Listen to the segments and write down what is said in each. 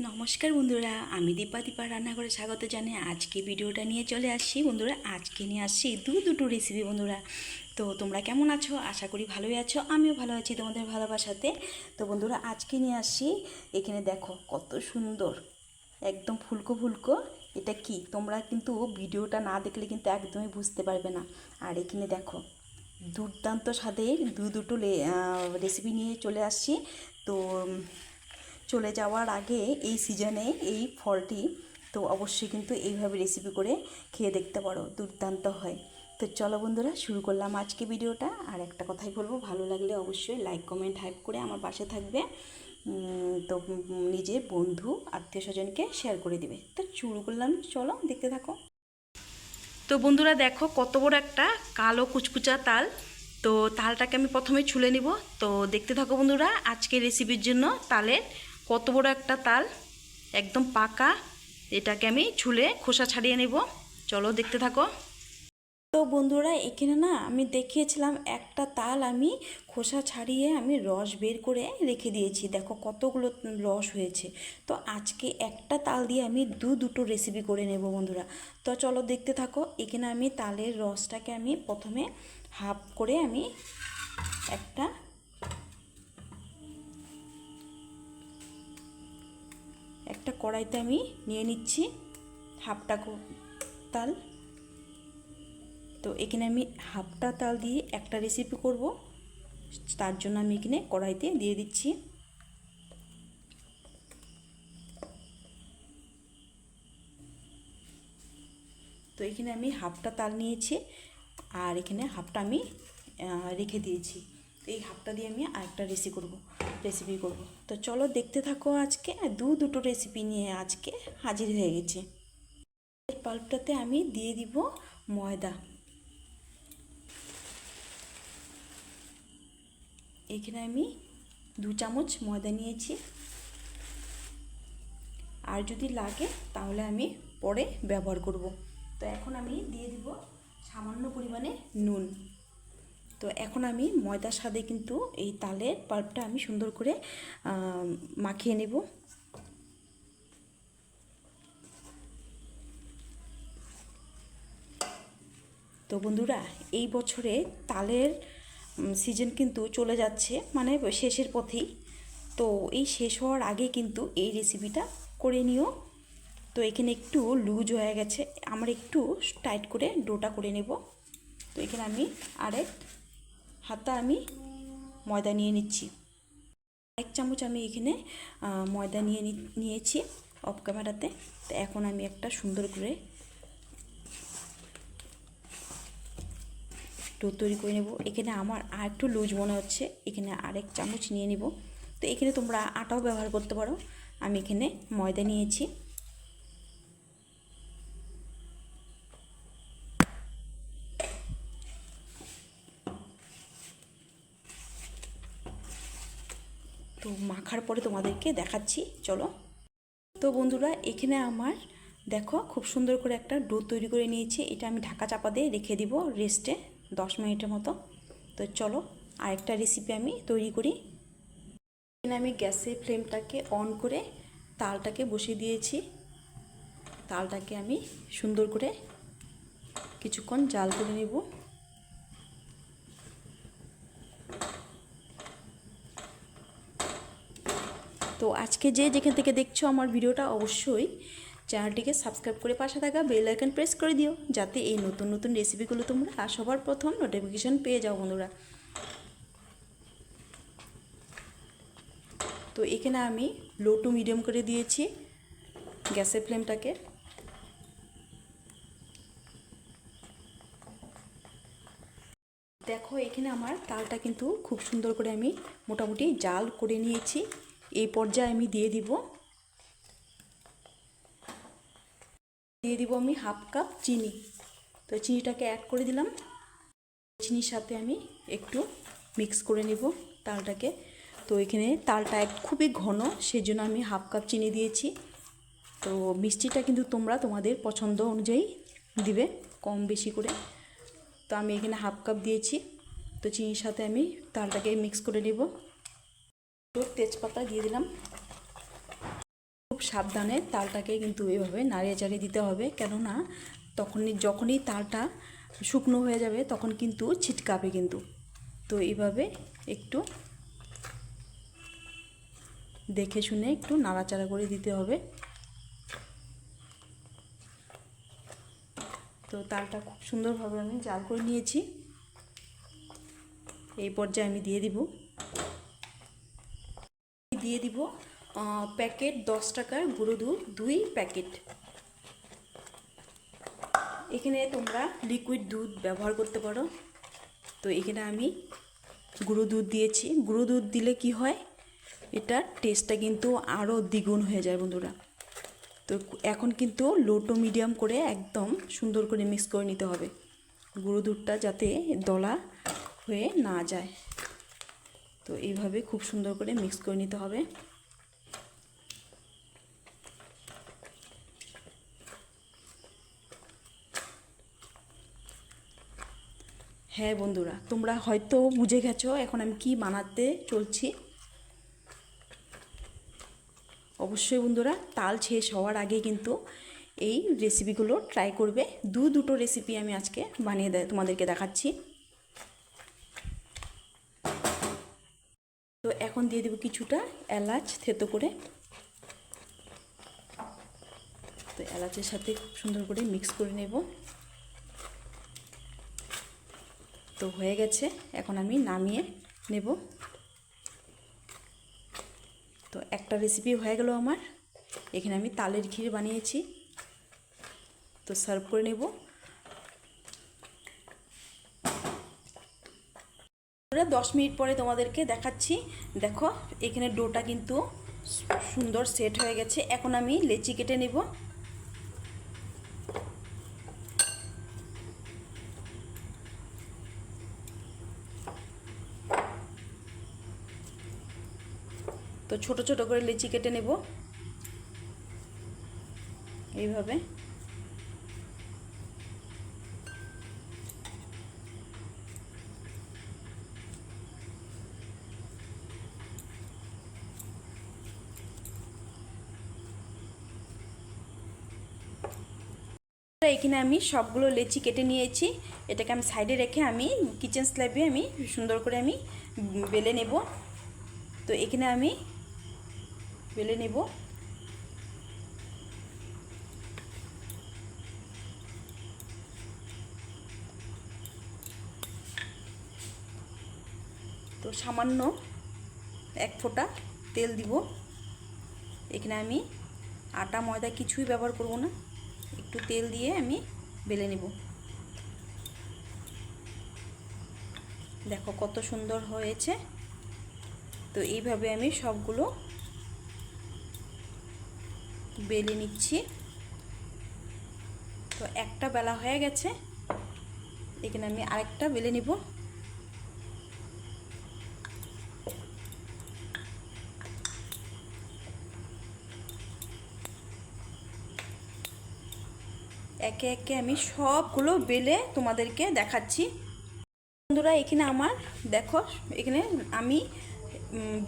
নমস্কার বন্ধুরা, আমি দীপা দীপা রান্নাঘরে স্বাগত জানাই আজকে ভিডিওটা নিয়ে চলে আসছি। বন্ধুরা, আজকে নিয়ে আসছি দু দুটো রেসিপি বন্ধুরা। তো তোমরা কেমন আছো? আশা করি ভালোই আছো, আমিও ভালো আছি তোমাদের ভালোবাসাতে। তো বন্ধুরা, আজকে নিয়ে আসছি, এখানে দেখো কত সুন্দর, একদম ফুলকো ফুলকো। এটা কি? তোমরা কিন্তু ভিডিওটা না দেখলে কিন্তু একদমই বুঝতে পারবে না। আর এখানে দেখো, দুর্দান্ত স্বাদের দু দুটো রেসিপি নিয়ে চলে আসছি। তো চলে যাওয়ার আগে এই সিজনে এই ফলটি তো অবশ্যই কিন্তু এইভাবে রেসিপি করে খেয়ে দেখতে পারো, দুর্দান্ত হয়। তো চলো বন্ধুরা, শুরু করলাম আজকে ভিডিওটা। আর একটা কথাই বলব, ভালো লাগলে অবশ্যই লাইক কমেন্ট হাইপ করে আমার পাশে থাকবে। তো নিজের বন্ধু, আত্মীয় স্বজনকে শেয়ার করে দিবে। তো শুরু করলাম, চলো দেখতে থাকো। তো বন্ধুরা দেখো, কত বড় একটা কালো কুচকুচা তাল। তো তালটাকে আমি প্রথমে ছুলে নিব। তো দেখতে থাকো বন্ধুরা আজকে রেসিপির জন্য তালের কত বড় একটা তাল? একদম পাকা। এটাকে আমি ছুলে খোসা ছাড়িয়ে নেব। চলো দেখতে থাকো। তো বন্ধুরা, এখানে না আমি দেখিয়েছিলাম একটা তাল আমি খোসা ছাড়িয়ে আমি রস বের করে রেখে দিয়েছি। দেখো কতগুলো রস হয়েছে। তো আজকে একটা তাল দিয়ে আমি দু দুটো রেসিপি করে নেব বন্ধুরা। তো চলো দেখতে থাকো। এখানে আমি তালের রসটাকে আমি প্রথমে হাফ করে আমি একটা একটা কড়াইতে আমি নিয়ে নিচ্ছি হাফটা তাল। তো এখানে আমি হাফটা তাল দিয়ে একটা রেসিপি করব। তার জন্য আমি এখানে কড়াইতে দিয়ে দিচ্ছি। তো এখানে আমি হাফটা তাল নিয়েছি আর এখানে হাফটা আমি রেখে দিয়েছি। এই হাফটা দিয়ে আমি আরেকটা রেসিপি করব রেসিপি করব। তো চলো দেখতে থাকো আজকে দু দুটো রেসিপি নিয়ে আজকে হাজির হয়ে গেছি। এর পাল্পটাতে আমি দিয়ে দিব ময়দা। এখানে আমি দু চামচ ময়দা নিয়েছি। আর যদি লাগে, তাহলে আমি পরে ব্যবহার করব। তো এখন আমি দিয়ে দিব সামান্য পরিমাণে নুন। তো এখন আমি ময়দার সাথে কিন্তু এই তালের পাল্পটা আমি সুন্দর করে মাখিয়ে নেব। তো বন্ধুরা, এই বছরে তালের সিজন কিন্তু চলে যাচ্ছে মানে শেষের পথেই। তো এই শেষ হওয়ার আগে কিন্তু এই রেসিপিটা করে নিও। তো এখানে একটু লুজ হয়ে গেছে, আমরা একটু টাইট করে ডোটা করে নেব। তো এখানে আমি আরেক হাতা আমি ময়দা নিয়ে নিচ্ছি। এক চামচ আমি এখানে ময়দা নিয়ে নিয়েছি অফ ক্যামেরাতে। তো এখন আমি একটা সুন্দর করে ডো তৈরি করে নেব। এখানে আমার আর একটু লুজ মনে হচ্ছে। এখানে আরেক চামচ নিয়ে নিব। তো এখানে তোমরা আটাও ব্যবহার করতে পারো। আমি এখানে ময়দা নিয়েছি। তো মাখার পরে তোমাদেরকে দেখাচ্ছি, চলো। তো বন্ধুরা, এখানে আমার, দেখো, খুব সুন্দর করে একটা ডো তৈরি করে নিয়েছি। এটা আমি ঢাকা চাপা দিয়ে রেখে দিব রেস্টে দশ মিনিটের মতো। তো চলো, আরেকটা রেসিপি আমি তৈরি করি। এখানে আমি গ্যাসের ফ্লেমটাকে অন করে তালটাকে বসিয়ে দিয়েছি। তালটাকে আমি সুন্দর করে কিছুক্ষণ জাল করে নেব। তো আজকে যে যেখান থেকে দেখছ আমার ভিডিওটা অবশ্যই চ্যানেলটিকে সাবস্ক্রাইব করে পাশে থাকা বেল আইকন প্রেস করে দিও, যাতে এই নতুন নতুন রেসিপিগুলো তোমরা সবার প্রথম নোটিফিকেশান পেয়ে যাও বন্ধুরা। তো এখানে আমি লো টু মিডিয়াম করে দিয়েছি গ্যাসের ফ্লেমটাকে। দেখো এখানে আমার তালটা কিন্তু খুব সুন্দর করে আমি মোটামুটি জাল করে নিয়েছি। এই পর্যায়ে আমি দিয়ে দিব। দিয়ে দিব আমি হাফ কাপ চিনি। তো চিনিটাকে অ্যাড করে দিলাম। চিনির সাথে আমি একটু মিক্স করে নেব তালটাকে। তো এখানে তালটা খুবই ঘন, সেজন্য আমি হাফ কাপ চিনি দিয়েছি। তো মিষ্টিটা কিন্তু তোমরা তোমাদের পছন্দ অনুযায়ী দিবে কম বেশি করে। তো আমি এখানে হাফ কাপ দিয়েছি। তো চিনির সাথে আমি তালটাকে মিক্স করে নেব। তো তেজপাতা দিয়ে দিলাম। খুব সাবধানে তালটাকে কিন্তু এভাবে নাড়িয়ে চাড়িয়ে দিতে হবে। কেননা তখনই যখনই তালটা শুকনো হয়ে যাবে তখন কিন্তু ছিটকাবে কিন্তু। তো এইভাবে একটু দেখে শুনে একটু নাড়াচাড়া করে দিতে হবে। তো তালটা খুব সুন্দরভাবে আমি জাল করে নিয়েছি। এই পর্যায়ে আমি দিয়ে দিব। দিয়ে দিব প্যাকেট দশ টাকার গুঁড়ো দুধ দুই প্যাকেট। এখানে তোমরা লিকুইড দুধ ব্যবহার করতে পারো। তো এখানে আমি গুঁড়ো দুধ দিয়েছি। গুঁড়ো দুধ দিলে কি হয়? এটার টেস্টটা কিন্তু আরও দ্বিগুণ হয়ে যায় বন্ধুরা। তো এখন কিন্তু লো টু মিডিয়াম করে একদম সুন্দর করে মিক্স করে নিতে হবে। গুঁড়ো দুধটা যাতে দলা হয়ে না যায়। তো এইভাবে খুব সুন্দর করে মিক্স করে নিতে হবে। হ্যাঁ বন্ধুরা, তোমরা হয়তো বুঝে গেছো এখন আমি কি বানাতে চলছি। অবশ্যই বন্ধুরা, তাল শেষ হওয়ার আগে কিন্তু এই রেসিপিগুলো ট্রাই করবে। দু দুটো রেসিপি আমি আজকে বানিয়ে দে তোমাদেরকে দেখাচ্ছি। তো এখন দিয়ে দেবো কিছুটা এলাচ থেতো করে। তো এলাচের সাথে সুন্দর করে মিক্স করে নেব। তো হয়ে গেছে, এখন আমি নামিয়ে নেব। তো একটা রেসিপি হয়ে গেল আমার। এখানে আমি তালের ক্ষীর বানিয়েছি। তো সার্ভ করে নেব। দশ মিনিট পরে তোমাদেরকে দেখাচ্ছি। দেখো, এখানে ডোটা কিন্তু সুন্দর সেট হয়ে গেছে। এখন আমি লেচি কেটে নেব। তো ছোট ছোট করে লিচি কেটে নেব। এইভাবে। এখানে আমি সবগুলো লেচি কেটে নিয়েছি। এটাকে আমি সাইডে রেখে আমি কিচেন স্ল্যাবে আমি সুন্দর করে আমি বেলে নেব। তো এখানে আমি বেলে নেব। তো সামান্য এক ফোঁটা তেল দিব। এখানে আমি আটা, ময়দা কিছুই ব্যবহার করব না। একটু তেল দিয়ে আমি বেলে নেব। দেখো কত সুন্দর হয়েছে। তো এইভাবে আমি সবগুলো বেলে নিচ্ছি। তো একটা বেলা হয়ে গেছে। এখানে আমি আরেকটা বেলে নিব। একে একে আমি সবগুলো বেলে তোমাদেরকে দেখাচ্ছি। বন্ধুরা, এখানে আমার, দেখো, এখানে আমি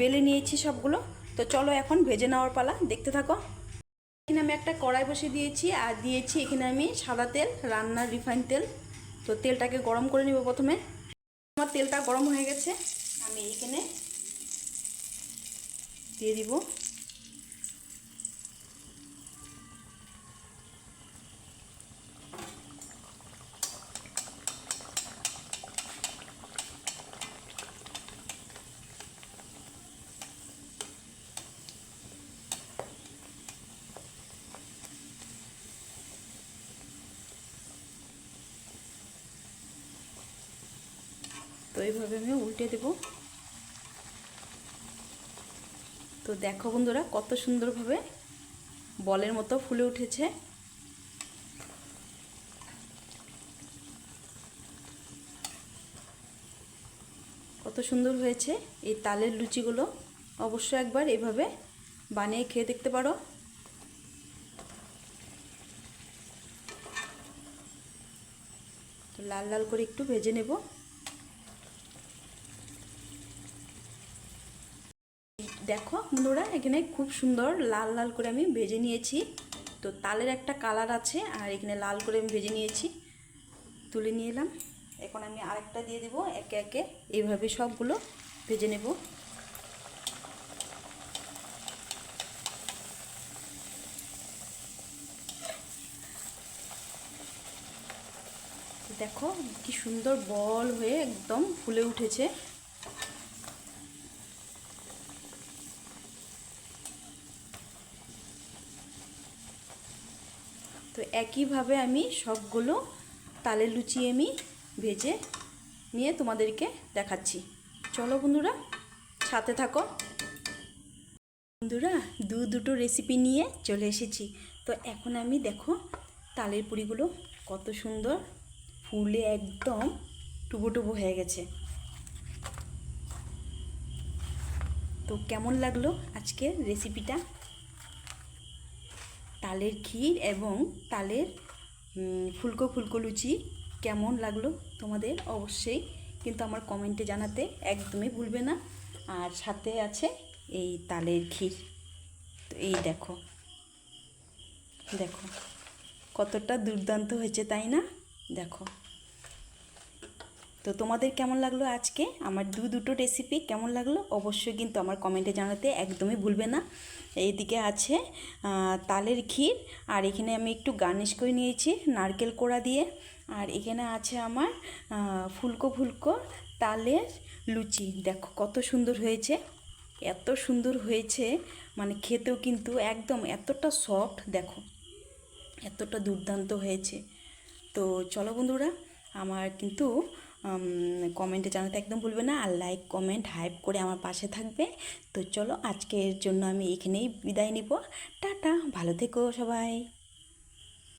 বেলে নিয়েছি সবগুলো। তো চলো এখন ভেজে নেওয়ার পালা, দেখতে থাকো। এখানে আমি একটা কড়াই বসে দিয়েছি, আর দিয়েছি এখানে আমি সাদা তেল, রান্নার রিফাইন তেল। তো তেলটাকে গরম করে নেব প্রথমে। আমার তেলটা গরম হয়ে গেছে, আমি এইখানে দিয়ে দিব। এইভাবে আমি উল্টে দেব। তো দেখো বন্ধুরা, কত সুন্দরভাবে বলের মতো ফুলে উঠেছে। কত সুন্দর হয়েছে এই তালের লুচিগুলো। অবশ্যই একবার এভাবে বানিয়ে খেয়ে দেখতে পারো। লাল লাল করে একটু ভেজে নেব। দেখো বন্ধুরা, এখানে খুব সুন্দর লাল লাল করে আমি ভেজে নিয়েছি। তো তালের একটা কালার আছে, আর এখানে লাল করে আমি ভেজে নিয়েছি। তুলে নিয়ে এলাম। এখন আমি আরেকটা দিয়ে দেবো, একে একে। এইভাবে সবগুলো ভেজে নেব। দেখো কি সুন্দর বল হয়ে একদম ফুলে উঠেছে। তো একইভাবে আমি সবগুলো তালে লুচি আমি ভেজে নিয়ে তোমাদেরকে দেখাচ্ছি। চলো বন্ধুরা, সাথে থাকো। বন্ধুরা, দু দুটো রেসিপি নিয়ে চলে এসেছি। তো এখন আমি দেখো তালের পুরিগুলো কত সুন্দর ফুলে একদম টুবো টুবো হয়ে গেছে। তো কেমন লাগল আজকের রেসিপিটা তালের ক্ষীর এবং তালের ফুলকো ফুলকো লুচি কেমন লাগল তোমাদের? অবশ্যই কিন্তু আমার কমেন্টে জানাতে একদমই ভুলবে না। আর সাথে আছে এই তালের ক্ষীর। তো এই দেখো দেখো কতটা দুর্দান্ত হয়েছে, তাই না? দেখো। তো তোমাদের কেমন লাগল আজকে? আমার দু দুটো রেসিপি কেমন লাগল? অবশ্যই কিন্তু আমার কমেন্টে জানাতে একদমই ভুলবে না। এইদিকে আছে তালের ক্ষীর, আর এখানে আমি একটু গার্নিশ করে নিয়েছি নারকেল কোড়া দিয়ে। আর এখানে আছে আমার ফুলকো ফুলকো তালের লুচি। দেখো কত সুন্দর হয়েছে, এত সুন্দর হয়েছে মানে খেতেও কিন্তু একদম এতটা সফট দেখো, এতটা দুর্দান্ত হয়েছে। তো চলো বন্ধুরা, আমার কিন্তু কমেন্টে জানাতে একদম ভুলবে না, আর লাইক কমেন্ট হাইপ করে আমার পাশে থাকবে। তো চলো আজকের জন্য আমি এখানেই বিদায় নিব। টাটা, ভালো থেকো সবাই।